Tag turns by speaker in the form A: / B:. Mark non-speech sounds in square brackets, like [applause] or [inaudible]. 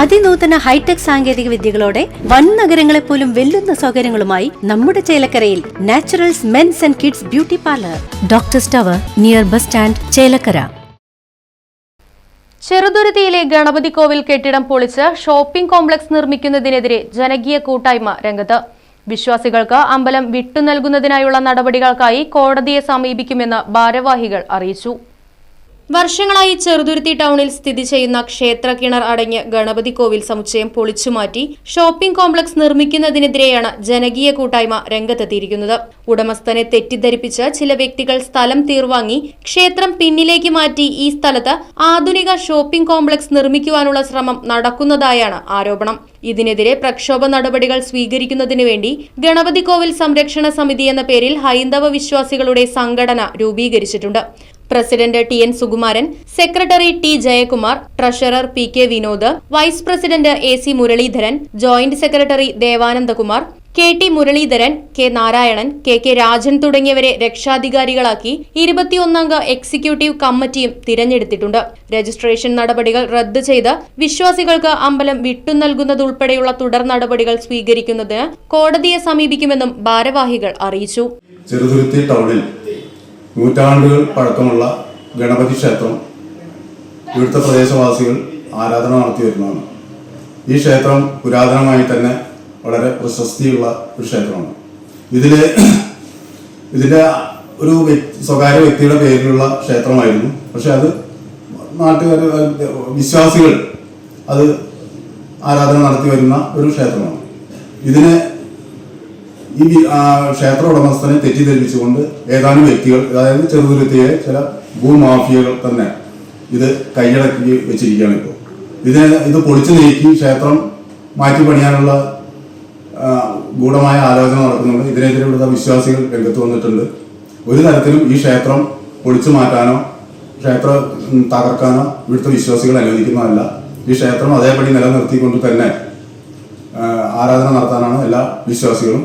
A: അതിനൂതന hi tech സാങ്കേതിക വിദ്യകളോടെ വൻ നഗരങ്ങളെ പോലും വെല്ലുന്ന സൗകര്യങ്ങളുമായി നമ്മുടെ ചേലക്കരയിൽ Naturals men's and kids beauty parlour. Doctor tower near bus stand Chelakkara.
B: ചെറുതുരുത്തിയിലെ Ganapathi കോവിൽ കെട്ടിടം പൊളിച്ച് ഷോപ്പിംഗ് കോംപ്ലക്സ് നിർമ്മിക്കുന്നതിനെതിരെ ജനകീയ കൂട്ടായ്മ രംഗത്ത്. വിശ്വാസികൾക്ക് അമ്പലം വിട്ടു നൽകുന്നതിനായുള്ള നടപടികൾക്കായി കോടതിയെ സമീപിക്കുമെന്ന് ഭാരവാഹികൾ അറിയിച്ചു. വർഷങ്ങളായി ചെറുതുരുത്തി ടൗണിൽ സ്ഥിതി ചെയ്യുന്ന ക്ഷേത്ര കിണർ അടങ്ങിയ ഗണപതി കോവിൽ സമുച്ചയം പൊളിച്ചുമാറ്റി ഷോപ്പിംഗ് കോംപ്ലക്സ് നിർമ്മിക്കുന്നതിനെതിരെയാണ് ജനകീയ കൂട്ടായ്മ രംഗത്തെത്തിയിരിക്കുന്നത്. ഉടമസ്ഥനെ തെറ്റിദ്ധരിപ്പിച്ച് ചില വ്യക്തികൾ സ്ഥലം തീർവാങ്ങി ക്ഷേത്രം പിന്നിലേക്ക് മാറ്റി ഈ സ്ഥലത്ത് ആധുനിക ഷോപ്പിംഗ് കോംപ്ലക്സ് നിർമ്മിക്കുവാനുള്ള ശ്രമം നടക്കുന്നതായാണ് ആരോപണം. ഇതിനെതിരെ പ്രക്ഷോഭ നടപടികൾ സ്വീകരിക്കുന്നതിനു വേണ്ടി ഗണപതി കോവിൽ സംരക്ഷണ സമിതി എന്ന പേരിൽ ഹൈന്ദവ വിശ്വാസികളുടെ സംഘടന രൂപീകരിച്ചിട്ടുണ്ട്. President T N Sukumaran secretary T Jayakumar treasurer P K Vinod vice president A C Muraleedharan joint secretary Devanandakumar K T Muraleedharan K Narayanan K K Rajan തുടങ്ങിയവരെ രക്ഷാധികാരികളാക്കി ഇരുപത്തിയൊന്നംഗ എക്സിക്യൂട്ടീവ് കമ്മിറ്റിയും തിരഞ്ഞെടുത്തിട്ടുണ്ട്. രജിസ്ട്രേഷൻ നടപടികൾ റദ്ദു ചെയ്ത് വിശ്വാസികൾക്ക് അമ്പലം വിട്ടു നൽകുന്നതുൾപ്പെടെയുള്ള തുടർ നടപടികൾ സ്വീകരിക്കുന്നതിന് കോടതിയെ സമീപിക്കുമെന്നും ഭാരവാഹികൾ അറിയിച്ചു.
C: നൂറ്റാണ്ടുകൾ പഴക്കമുള്ള ഗണപതി ക്ഷേത്രം ഇവിടുത്തെ പ്രദേശവാസികൾ ആരാധന നടത്തി വരുന്നതാണ്. ഈ ക്ഷേത്രം പുരാതനമായി തന്നെ വളരെ പ്രശസ്തിയുള്ള ഒരു ക്ഷേത്രമാണ്. ഇതിൽ [clears throat] ഇതിന്റെ ഒരു സ്വകാര്യ വ്യക്തിയുടെ പേരിലുള്ള ക്ഷേത്രമായിരുന്നു. പക്ഷെ അത് നാട്ടുകാർ വിശ്വാസികൾ അത് ആരാധന നടത്തി വരുന്ന ഒരു ക്ഷേത്രമാണ്. ഇതിനെ ഈ ക്ഷേത്ര ഉടമസ്ഥനെ തെറ്റിദ്ധരിപ്പിച്ചുകൊണ്ട് ഏതാനും വ്യക്തികൾ അതായത് ചെറുതുരുത്തിയെ ചില ഭൂമാഫിയകൾ തന്നെ ഇത് കൈയടക്കി വെച്ചിരിക്കുകയാണ് ഇപ്പോൾ. ഇതിനെ ഇത് പൊളിച്ചു നീക്കി ക്ഷേത്രം മാറ്റി പണിയാനുള്ള ഗൂഢമായ ആലോചന നടക്കുന്നുണ്ട്. ഇതിനെതിരെ ഇവിടുത്തെ വിശ്വാസികൾ രംഗത്ത് വന്നിട്ടുണ്ട്. ഒരു തരത്തിലും ഈ ക്ഷേത്രം പൊളിച്ചു മാറ്റാനോ ക്ഷേത്രം തകർക്കാനോ ഇവിടുത്തെ വിശ്വാസികൾ അനുവദിക്കുന്നതല്ല. ഈ ക്ഷേത്രം അതേപടി നിലനിർത്തിക്കൊണ്ട് തന്നെ ആരാധന നടത്താനാണ് എല്ലാ വിശ്വാസികളും